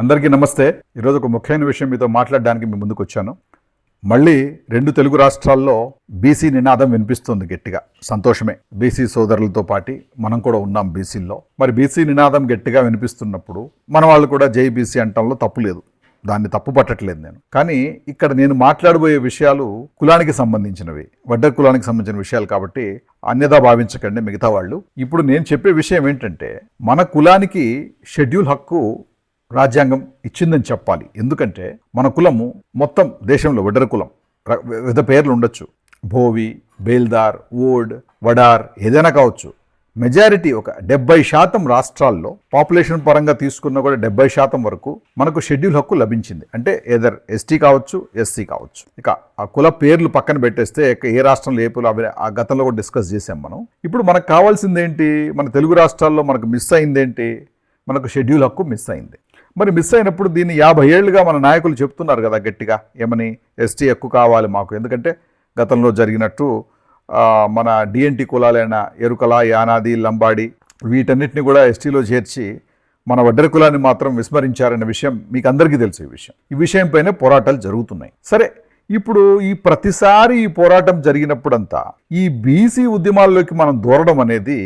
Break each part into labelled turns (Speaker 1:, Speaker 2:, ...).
Speaker 1: అందరికీ నమస్తే. ఈరోజు ఒక ముఖ్యమైన విషయం మీతో మాట్లాడడానికి మీ ముందుకు వచ్చాను. మళ్ళీ రెండు తెలుగు రాష్ట్రాల్లో బీసీ నినాదం వినిపిస్తుంది గట్టిగా. సంతోషమే. బీసీ సోదరులతో పాటి మనం కూడా ఉన్నాం బీసీల్లో. మరి బీసీ నినాదం గట్టిగా వినిపిస్తున్నప్పుడు మన వాళ్ళు కూడా జై బీసీ అంటంలో తప్పు లేదు. దాన్ని తప్పు పట్టట్లేదు నేను. కానీ ఇక్కడ నేను మాట్లాడబోయే విషయాలు కులానికి సంబంధించినవి. వడ్డర్ కులానికి సంబంధించిన విషయాలు కాబట్టి అన్యదా భావించకండి మిగతా వాళ్ళు. ఇప్పుడు నేను చెప్పే విషయం ఏంటంటే మన కులానికి షెడ్యూల్ హక్కు రాజ్యాంగం ఇచ్చిందని చెప్పాలి. ఎందుకంటే మన కులము మొత్తం దేశంలో వెడర కులం. వివిధ పేర్లు ఉండొచ్చు. భోవి బేల్దార్ ఓడ్ వడార్ ఏదైనా కావచ్చు. మెజారిటీ ఒక డెబ్బై శాతం రాష్ట్రాల్లో పాపులేషన్ పరంగా తీసుకున్న కూడా డెబ్బై శాతం వరకు మనకు షెడ్యూల్ హక్కు లభించింది. అంటే ఏదర్ ఎస్టీ కావచ్చు ఎస్సీ కావచ్చు. ఇక ఆ కుల పేర్లు పక్కన పెట్టేస్తే ఏ రాష్ట్రంలో ఏ కుల అవి ఆ గతంలో కూడా డిస్కస్ చేసాం మనం. ఇప్పుడు మనకు కావాల్సింది ఏంటి మన తెలుగు రాష్ట్రాల్లో మనకు మిస్ అయింది ఏంటి మనకు షెడ్యూల్ హక్కు మిస్ అయింది. మరి మిస్ అయినప్పుడు దీన్ని యాభై ఏళ్ళుగా మన నాయకులు చెప్తున్నారు కదా గట్టిగా ఏమని ఎస్టీ హక్కు కావాలి మాకు. ఎందుకంటే గతంలో జరిగినట్టు మన డిఎన్టీ కులాలైన ఎరుకల యానాది లంబాడి వీటన్నిటిని కూడా ఎస్టీలో చేర్చి మన వడ్డర కులాన్ని మాత్రం విస్మరించారనే విషయం మీకు అందరికీ తెలుసు ఈ విషయం. ఈ విషయం పైన పోరాటాలు జరుగుతున్నాయి. సరే ఇప్పుడు ఈ ప్రతిసారి ఈ పోరాటం జరిగినప్పుడంతా ఈ బీసీ ఉద్యమాల్లోకి మనం దూరడం అనేది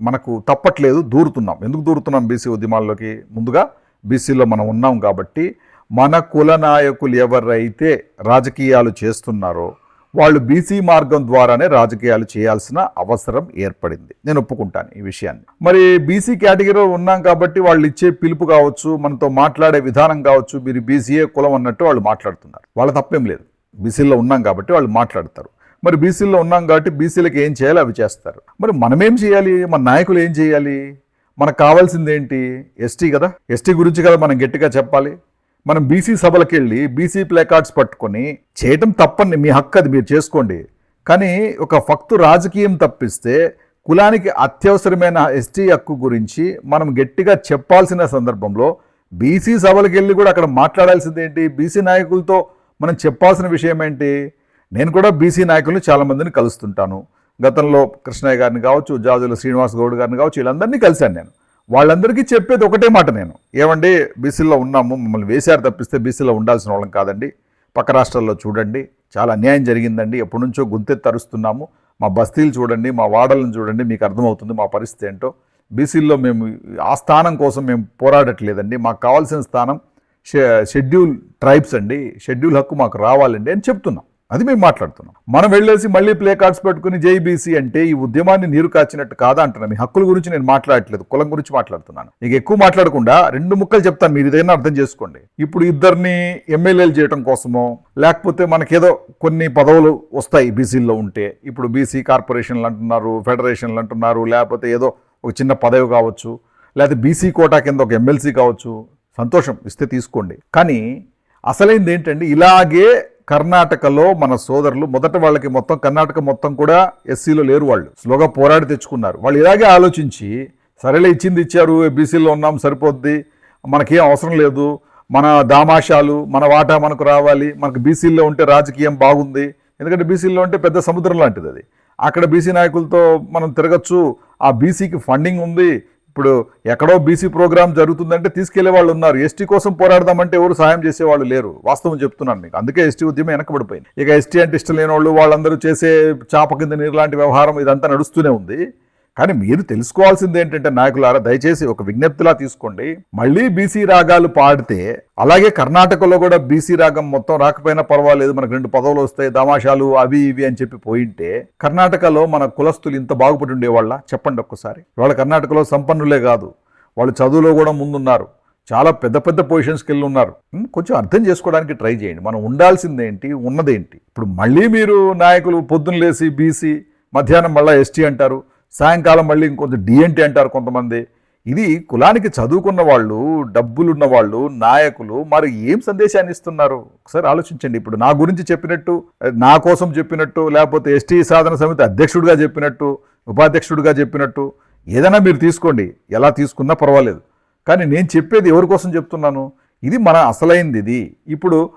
Speaker 1: మనకు తప్పట్లేదు దూరుతున్నాం. ఎందుకు దూరుతున్నాం బీసీ ఉద్యమాల్లోకి ముందుగా? బీసీలో మనం ఉన్నాం కాబట్టి మన కుల నాయకులు ఎవరైతే రాజకీయాలు చేస్తున్నారో వాళ్ళు బీసీ మార్గం ద్వారానే రాజకీయాలు చేయాల్సిన అవసరం ఏర్పడింది. నేను ఒప్పుకుంటాను ఈ విషయాన్ని. మరి బీసీ కేటగిరీలో ఉన్నాం కాబట్టి వాళ్ళు ఇచ్చే పిలుపు కావచ్చు మనతో మాట్లాడే విధానం కావచ్చు మీరు బీసీఏ కులం అన్నట్టు వాళ్ళు మాట్లాడుతున్నారు. వాళ్ళ తప్పేం లేదు. బీసీలో ఉన్నాం కాబట్టి వాళ్ళు మాట్లాడతారు. మరి బీసీలో ఉన్నాం కాబట్టి బీసీలకు ఏం చేయాలి? అవి చేస్తారు. మరి మనమేం చేయాలి? మన నాయకులు ఏం చేయాలి? మనకు కావాల్సింది ఏంటి ఎస్టీ కదా? ఎస్టీ గురించి కదా మనం గట్టిగా చెప్పాలి. మనం బీసీ సభలకు వెళ్ళి బీసీ ప్లే కార్డ్స్ పట్టుకొని చేయటం తప్పని మీ హక్కు అది మీరు చేసుకోండి. కానీ ఒక ఫక్తు రాజకీయం తప్పిస్తే కులానికి అత్యవసరమైన ఎస్టీ హక్కు గురించి మనం గట్టిగా చెప్పాల్సిన సందర్భంలో బీసీ సభలకు వెళ్ళి కూడా అక్కడ మాట్లాడాల్సింది ఏంటి బీసీ నాయకులతో మనం చెప్పాల్సిన విషయం ఏంటి? నేను కూడా బీసీ నాయకులను చాలామందిని కలుస్తుంటాను. గతంలో కృష్ణయ్య గారిని కావచ్చు జాజుల శ్రీనివాస్ గౌడ్ గారిని కావచ్చు వీళ్ళందరినీ కలిశాను నేను. వాళ్ళందరికీ చెప్పేది ఒకటే మాట నేను. ఏమండి బీసీలో ఉన్నాము మమ్మల్ని వేశారు తప్పిస్తే బీసీలో ఉండాల్సిన వాళ్ళం కాదండి. పక్క రాష్ట్రాల్లో చూడండి చాలా అన్యాయం జరిగిందండి. ఎప్పటి నుంచో గుంతెత్తి అరుస్తున్నాము మా బస్తీలు చూడండి మా వాడలను చూడండి మీకు అర్థమవుతుంది మా పరిస్థితి ఏంటో. బీసీల్లో మేము ఆ స్థానం కోసం మేము పోరాడట్లేదండి. మాకు కావాల్సిన స్థానం షె- షెడ్యూల్ ట్రైబ్స్ అండి. షెడ్యూల్ హక్కు మాకు రావాలండి అని చెప్తున్నాం. అది మేము మాట్లాడుతున్నాం. మనం వెళ్ళేసి మళ్ళీ ప్లే కార్డ్స్ పెట్టుకుని జైబీసీ అంటే ఈ ఉద్యమాన్ని నీరు కాచినట్టు కాదా అంటున్నా. మీ హక్కుల గురించి నేను మాట్లాడట్లేదు కులం గురించి మాట్లాడుతున్నాను. ఇక ఎక్కువ మాట్లాడకుండా రెండు ముక్కలు చెప్తాను మీరు ఇదైనా అర్థం చేసుకోండి. ఇప్పుడు ఇద్దరిని ఎమ్మెల్యేలు చేయడం కోసమో లేకపోతే మనకేదో కొన్ని పదవులు వస్తాయి బీసీల్లో ఉంటే. ఇప్పుడు బీసీ కార్పొరేషన్లు అంటున్నారు ఫెడరేషన్లు అంటున్నారు లేకపోతే ఏదో ఒక చిన్న పదవి కావచ్చు లేకపోతే బీసీ కోటా కింద ఒక ఎమ్మెల్సీ కావచ్చు. సంతోషం ఇస్తే తీసుకోండి. కానీ అసలైంది ఏంటంటే ఇలాగే కర్ణాటకలో మన సోదరులు మొదట వాళ్ళకి మొత్తం కర్ణాటక మొత్తం కూడా ఎస్సీలో లేరు వాళ్ళు. స్లోగా పోరాడి తెచ్చుకున్నారు. వాళ్ళు ఇలాగే ఆలోచించి సరేలే ఇచ్చింది ఇచ్చారు బీసీలో ఉన్నాం సరిపోద్ది మనకేం అవసరం లేదు మన దామాషాలు మన వాటా మనకు రావాలి మనకు బీసీల్లో ఉంటే రాజకీయం బాగుంది. ఎందుకంటే బీసీలో ఉంటే పెద్ద సముద్రం లాంటిది అది. అక్కడ బీసీ నాయకులతో మనం తిరగచ్చు ఆ బీసీకి ఫండింగ్ ఉంది ఇప్పుడు ఎక్కడో బీసీ ప్రోగ్రామ్ జరుగుతుందంటే తీసుకెళ్ళే వాళ్ళు ఉన్నారు. ఎస్టీ కోసం పోరాడదామంటే ఎవరు సాయం చేసేవాళ్ళు లేరు. వాస్తవం చెప్తున్నాను మీకు. అందుకే ఎస్టీ ఉద్యమం వెనకబడిపోయింది. ఇక ఎస్టీ అంటే ఇష్టం లేని వాళ్ళు వాళ్ళందరూ చేసే చాప కింద నీరు లాంటి వ్యవహారం ఇదంతా నడుస్తూనే ఉంది. కానీ మీరు తెలుసుకోవాల్సింది ఏంటంటే నాయకులారా దయచేసి ఒక విజ్ఞప్తిలా తీసుకోండి. మళ్ళీ బీసీ రాగాలు పాడితే అలాగే కర్ణాటకలో కూడా బీసీ రాగం మొత్తం రాకపోయినా పర్వాలేదు మనకు రెండు పదవులు వస్తాయి తమాషాలు అవి ఇవి అని చెప్పి పోయింటే కర్ణాటకలో మన కులస్తులు ఇంత బాగుపడి ఉండేవాళ్ళ? చెప్పండి ఒక్కసారి. వాళ్ళ కర్ణాటకలో సంపన్నులే కాదు వాళ్ళు చదువులో కూడా ముందున్నారు చాలా పెద్ద పెద్ద పొజిషన్స్కి వెళ్ళి ఉన్నారు. కొంచెం అర్థం చేసుకోవడానికి ట్రై చేయండి. మనం ఉండాల్సిందేంటి ఉన్నదేంటి? ఇప్పుడు మళ్ళీ మీరు నాయకులు పొద్దున్న లేసి బీసీ మధ్యాహ్నం మళ్ళీ ఎస్టీ అంటారు సాయంకాలం మళ్ళీ ఇంకొంచెం డిఎన్టీ అంటారు కొంతమంది. ఇది కులానికి చదువుకున్న వాళ్ళు డబ్బులున్న వాళ్ళు నాయకులు మరి ఏం సందేశాన్ని ఇస్తున్నారు? ఒకసారి ఆలోచించండి. ఇప్పుడు నా గురించి చెప్పినట్టు నా కోసం చెప్పినట్టు లేకపోతే ఎస్టీ సాధన సమితి అధ్యక్షుడిగా చెప్పినట్టు ఉపాధ్యక్షుడిగా చెప్పినట్టు ఏదైనా మీరు తీసుకోండి. ఎలా తీసుకున్నా పర్వాలేదు. కానీ నేను చెప్పేది ఎవరి కోసం చెప్తున్నాను? ఇది మన అసలైంది ఇది. ఇప్పుడు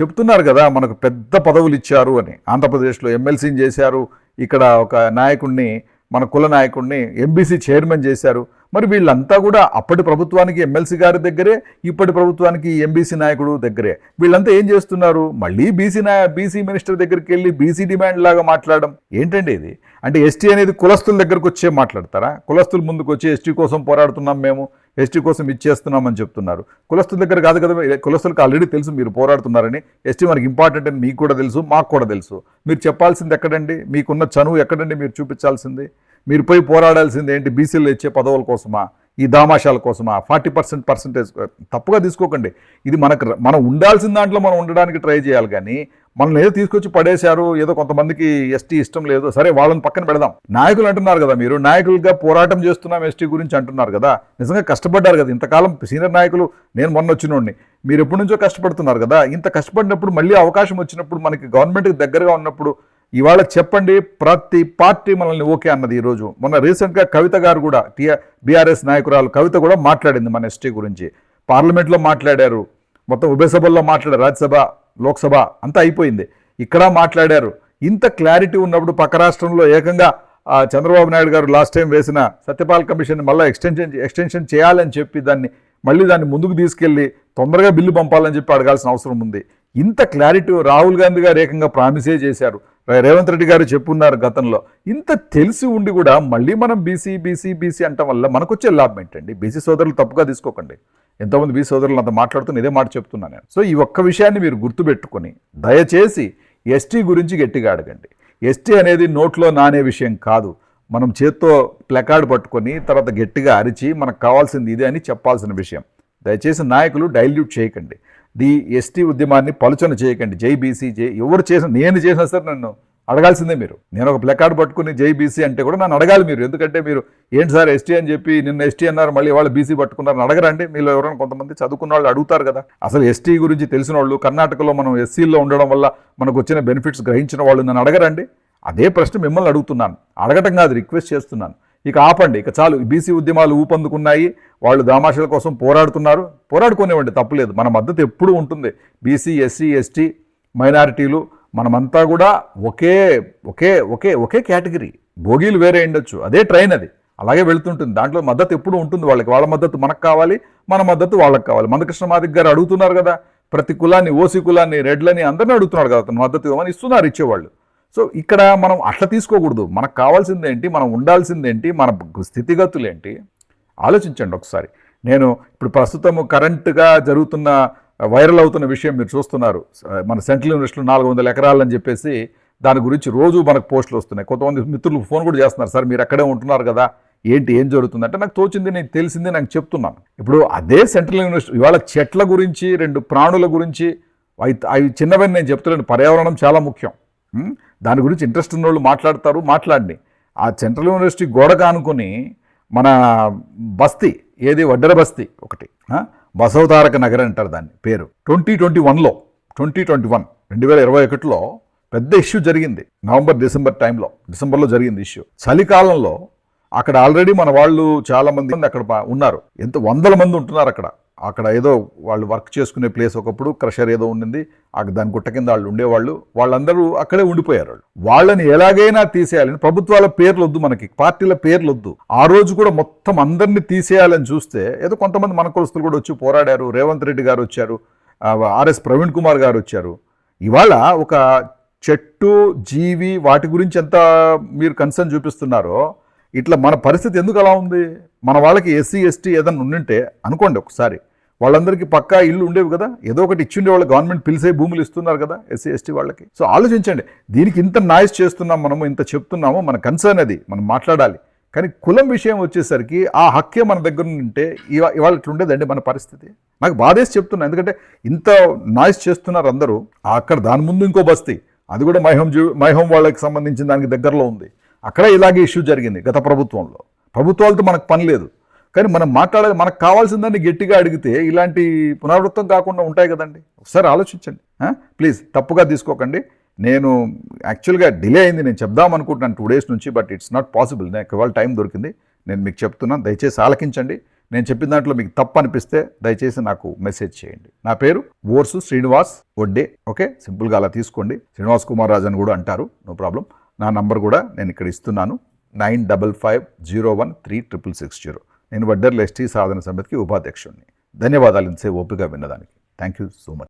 Speaker 1: చెప్తున్నారు కదా మనకు పెద్ద పదవులు ఇచ్చారు అని. ఆంధ్రప్రదేశ్లో ఎమ్మెల్సీని చేశారు. ఇక్కడ ఒక నాయకుడిని మన కుల నాయకుడిని ఎంబీసీ చైర్మన్ చేశారు. మరి వీళ్ళంతా కూడా అప్పటి ప్రభుత్వానికి ఎమ్మెల్సీ గారి దగ్గరే ఇప్పటి ప్రభుత్వానికి ఎంబీసీ నాయకుడు దగ్గరే. వీళ్ళంతా ఏం చేస్తున్నారు? మళ్ళీ బీసీ నాయ బీసీ మినిస్టర్ దగ్గరికి వెళ్ళి బీసీ డిమాండ్ లాగా మాట్లాడడం. ఏంటండి ఇది? అంటే ఎస్టీ అనేది కులస్తుల దగ్గరకు వచ్చే మాట్లాడతారా? కులస్తుల ముందుకు వచ్చి ఎస్టీ కోసం పోరాడుతున్నాం మేము. ఎస్టీ కోసం ఇచ్చేస్తున్నామని చెప్తున్నారు. కులస్తుల దగ్గర కాదు కదా కులస్తులకు ఆల్రెడీ తెలుసు మీరు పోరాడుతున్నారని. ఎస్టీ మనకి ఇంపార్టెంట్ అని మీకు కూడా తెలుసు మాకు కూడా తెలుసు. మీరు చెప్పాల్సింది ఎక్కడండి? మీకున్న చనువు ఎక్కడండి? మీరు చూపించాల్సింది? మీరు పోయి పోరాడాల్సింది ఏంటి? బీసీలు ఇచ్చే పదవుల కోసమా? ఈ దామాషాల కోసమా? ఫార్టీ పర్సెంట్ పర్సెంటేజ్ తప్పుగా తీసుకోకండి. ఇది మనకు మనం ఉండాల్సిన దాంట్లో మనం ఉండడానికి ట్రై చేయాలి కానీ మనల్ని ఏదో తీసుకొచ్చి పడేశారు ఏదో కొంతమందికి ఎస్టీ ఇష్టం లేదు సరే వాళ్ళని పక్కన పెడదాం. నాయకులు అంటున్నారు కదా మీరు నాయకులుగా పోరాటం చేస్తున్నాం ఎస్టీ గురించి అంటున్నారు కదా నిజంగా కష్టపడ్డారు కదా ఇంతకాలం సీనియర్ నాయకులు నేను మొన్న వచ్చినోడిని మీరు ఎప్పటి నుంచో కష్టపడుతున్నారు కదా ఇంత కష్టపడినప్పుడు మళ్ళీ అవకాశం వచ్చినప్పుడు మనకి గవర్నమెంట్కి దగ్గరగా ఉన్నప్పుడు ఇవాళ చెప్పండి ప్రతి పార్టీ మనల్ని ఓకే అన్నది ఈరోజు. మొన్న రీసెంట్గా కవిత గారు కూడా టీఆర్ బీఆర్ఎస్ నాయకురాలు కవిత కూడా మాట్లాడింది మన ఎస్టీ గురించి. పార్లమెంట్లో మాట్లాడారు మొత్తం ఉభయ సభల్లో మాట్లాడారు రాజ్యసభ లోక్సభ అంతా అయిపోయింది. ఇక్కడ మాట్లాడారు. ఇంత క్లారిటీ ఉన్నప్పుడు పక్క రాష్ట్రంలో ఏకంగా చంద్రబాబు నాయుడు గారు లాస్ట్ టైం వేసిన సత్యపాల్ కమిషన్ మళ్ళీ ఎక్స్టెన్షన్ ఎక్స్టెన్షన్ చేయాలని చెప్పి దాన్ని మళ్ళీ దాన్ని ముందుకు తీసుకెళ్ళి తొందరగా బిల్లు పంపాలని చెప్పి అడగాల్సిన అవసరం ఉంది. ఇంత క్లారిటీ రాహుల్ గాంధీ గారు ఏకంగా ప్రామిసే చేశారు. రేవంత్ రెడ్డి గారు చెప్పున్నారు గతంలో. ఇంత తెలిసి ఉండి కూడా మళ్ళీ మనం బీసీ బీసీ బీసీ అంటం వల్ల మనకు వచ్చే లాభం ఏంటండి? బీసీ సోదరులు తప్పుగా తీసుకోకండి. ఎంతోమంది బీసీ సోదరులు అంత మాట్లాడుతున్న ఇదే మాట చెప్తున్నాను నేను. సో ఈ ఒక్క విషయాన్ని మీరు గుర్తుపెట్టుకొని దయచేసి ఎస్టీ గురించి గట్టిగా అడగండి. ఎస్టీ అనేది నోట్లో నానే విషయం కాదు. మనం చేత్తో ప్లకార్డ్ పట్టుకొని తర్వాత గట్టిగా అరిచి మనకు కావాల్సింది ఇదే అని చెప్పాల్సిన విషయం. దయచేసి నాయకులు డైల్యూట్ చేయకండి. ది ఎస్టీ ఉద్యమాన్ని పలుచన చేయకండి. జైబీసీ జే జై ఎవరు చేసిన నేను చేసినా సరే నన్ను అడగాల్సిందే మీరు. నేను ఒక ప్లకార్డ్ పట్టుకుని జైబీసీ అంటే కూడా నన్ను అడగాలి మీరు. ఎందుకంటే మీరు ఏంటి సార్ ఎస్టీ అని చెప్పి నిన్న ఎస్టీ అన్నారు మళ్ళీ వాళ్ళు బీసీ పట్టుకున్నారు అడగరండి. మీలో ఎవరైనా కొంతమంది చదువుకున్న వాళ్ళు అడుగుతారు కదా. అసలు ఎస్టీ గురించి తెలిసిన వాళ్ళు కర్ణాటకలో మనం ఎస్సీల్లో ఉండడం వల్ల మనకు వచ్చిన బెనిఫిట్స్ గ్రహించిన వాళ్ళు నన్ను అడగరండి. అదే ప్రశ్న మిమ్మల్ని అడుగుతున్నాను. అడగటం కాదు రిక్వెస్ట్ చేస్తున్నాను. ఇక ఆపండి. ఇక చాలు. బీసీ ఉద్యమాలు ఊపందుకున్నాయి. వాళ్ళు దామాషల కోసం పోరాడుతున్నారు. పోరాడుకునేవ్వండి తప్పులేదు. మన మద్దతు ఎప్పుడూ ఉంటుంది. బీసీ ఎస్సీ ఎస్టీ మైనారిటీలు మనమంతా కూడా ఒకే ఒకే ఒకే ఒకే కేటగిరీ. భోగీలు వేరే ఉండొచ్చు. అదే ట్రైన్ అది. అలాగే వెళ్తుంటుంది. దాంట్లో మద్దతు ఎప్పుడు ఉంటుంది. వాళ్ళకి వాళ్ళ మద్దతు మనకు కావాలి. మన మద్దతు వాళ్ళకి కావాలి. మందకృష్ణ మాదిక్ గారు అడుగుతున్నారు కదా ప్రతి కులాన్ని ఓసీ కులాన్ని రెడ్లని అందరినీ అడుగుతున్నాడు కదా అతను. మద్దతు ఇవ్వమని ఇస్తున్నారు ఇచ్చేవాళ్ళు. సో ఇక్కడ మనం అట్లా తీసుకోకూడదు. మనకు కావాల్సిందేంటి మనం ఉండాల్సిందేంటి మన స్థితిగతులు ఏంటి ఆలోచించండి ఒకసారి. నేను ఇప్పుడు ప్రస్తుతము కరెంటుగా జరుగుతున్న వైరల్ అవుతున్న విషయం మీరు చూస్తున్నారు. మన సెంట్రల్ యూనివర్సిటీలో నాలుగు వందల ఎకరాలని చెప్పేసి దాని గురించి రోజు మనకు పోస్టులు వస్తున్నాయి. కొంతమంది మిత్రులు ఫోన్ కూడా చేస్తున్నారు. సార్ మీరు అక్కడే ఉంటున్నారు కదా ఏంటి ఏం జరుగుతుంది? అంటే నాకు తోచింది నేను తెలిసింది నాకు చెప్తున్నాను. ఇప్పుడు అదే సెంట్రల్ యూనివర్సిటీ ఇవాళ చెట్ల గురించి రెండు ప్రాణుల గురించి అవి అవి చిన్నవని నేను చెప్తున్నాను పర్యావరణం చాలా ముఖ్యం. దాని గురించి ఇంట్రెస్ట్ ఉన్న వాళ్ళు మాట్లాడతారు మాట్లాడండి. ఆ సెంట్రల్ యూనివర్సిటీ గోడగా అనుకుని మన బస్తీ ఏది వడ్డెర బస్తీ ఒకటి బసవతారక నగర్ అంటారు దాన్ని పేరు. ట్వంటీ ట్వంటీ వన్లో ట్వంటీ ట్వంటీ వన్ రెండు వేల ఇరవై ఒకటిలో పెద్ద ఇష్యూ జరిగింది. నవంబర్ డిసెంబర్ టైంలో డిసెంబర్లో జరిగింది ఇష్యూ. చలికాలంలో అక్కడ ఆల్రెడీ మన వాళ్ళు చాలా మంది అక్కడ ఉన్నారు. ఎంత వందల మంది ఉంటున్నారు అక్కడ. అక్కడ ఏదో వాళ్ళు వర్క్ చేసుకునే ప్లేస్ ఒకప్పుడు క్రషర్ ఏదో ఉండింది దాని గుట్ట కింద వాళ్ళు ఉండేవాళ్ళు. వాళ్ళందరూ అక్కడే ఉండిపోయారు వాళ్ళు. వాళ్ళని ఎలాగైనా తీసేయాలని ప్రభుత్వాల పేర్లు వద్దు మనకి పార్టీల పేర్లు వద్దు ఆ రోజు కూడా మొత్తం అందరినీ తీసేయాలని చూస్తే ఏదో కొంతమంది మన కులస్తులు కూడా వచ్చి పోరాడారు. రేవంత్ రెడ్డి గారు వచ్చారు ఆర్ఎస్ ప్రవీణ్ కుమార్ గారు వచ్చారు. ఇవాళ ఒక చెట్టు జీవి వాటి గురించి ఎంత మీరు కన్సర్న్ చూపిస్తున్నారో ఇట్లా మన పరిస్థితి ఎందుకు అలా ఉంది? మన వాళ్ళకి ఎస్సీ ఎస్టీ ఏదైనా ఉండింటే అనుకోండి ఒకసారి. వాళ్ళందరికీ పక్కా ఇల్లు ఉండేవి కదా? ఏదో ఒకటి ఇచ్చిండే వాళ్ళు గవర్నమెంట్ పిలిసే భూములు ఇస్తున్నారు కదా ఎస్సీ ఎస్టీ వాళ్ళకి. సో ఆలోచించండి దీనికి ఇంత నాయిస్ చేస్తున్నాం మనము ఇంత చెప్తున్నాము మన కన్సర్న్ అది మనం మాట్లాడాలి. కానీ కులం విషయం వచ్చేసరికి ఆ హక్కే మన దగ్గర ఉంటే ఇవా ఇవాళ ఇట్లా ఉండేదండి మన పరిస్థితి. నాకు బాధేసి చెప్తున్నా ఎందుకంటే ఇంత నాయిస్ చేస్తున్నారు అందరూ అక్కడ దాని ముందు ఇంకో బస్తీ అది కూడా మైహోం జూ హోమ్ వాళ్ళకి సంబంధించిన దానికి దగ్గరలో ఉంది. అక్కడ ఇలాగే ఇష్యూ జరిగింది గత ప్రభుత్వంలో. ప్రభుత్వాలతో మనకు పని లేదు. కానీ మనం మాట్లాడాలి మనకు కావాల్సిందని గట్టిగా అడిగితే ఇలాంటి పునరావృతం కాకుండా ఉంటాయి కదండి. ఒకసారి ఆలోచించండి ప్లీజ్ తప్పుగా తీసుకోకండి. నేను యాక్చువల్గా డిలే అయింది నేను చెప్దాం అనుకుంటున్నాను టూ డేస్ నుంచి బట్ ఇట్స్ నాట్ పాసిబుల్. నాకు ఇవాళ టైం దొరికింది. నేను మీకు చెప్తున్నాను దయచేసి ఆలకించండి. నేను చెప్పిన దాంట్లో మీకు తప్పు అనిపిస్తే దయచేసి నాకు మెసేజ్ చేయండి. నా పేరు ఓర్సు శ్రీనివాస్ వడ్డే ఓకే? సింపుల్గా అలా తీసుకోండి. శ్రీనివాస్ కుమార్ రాజు అని కూడా అంటారు నో ప్రాబ్లం. నా నంబర్ కూడా నేను ఇక్కడ ఇస్తున్నాను nine double five zero one three triple six zero. నేను వడ్డర్ల ఎస్టీ సాధన సమితికి ఉపాధ్యక్షుడిని ధన్యవాదాలు ఇంతసేపు ఓపిక విన్నదానికి థ్యాంక్ యూ సో మచ్.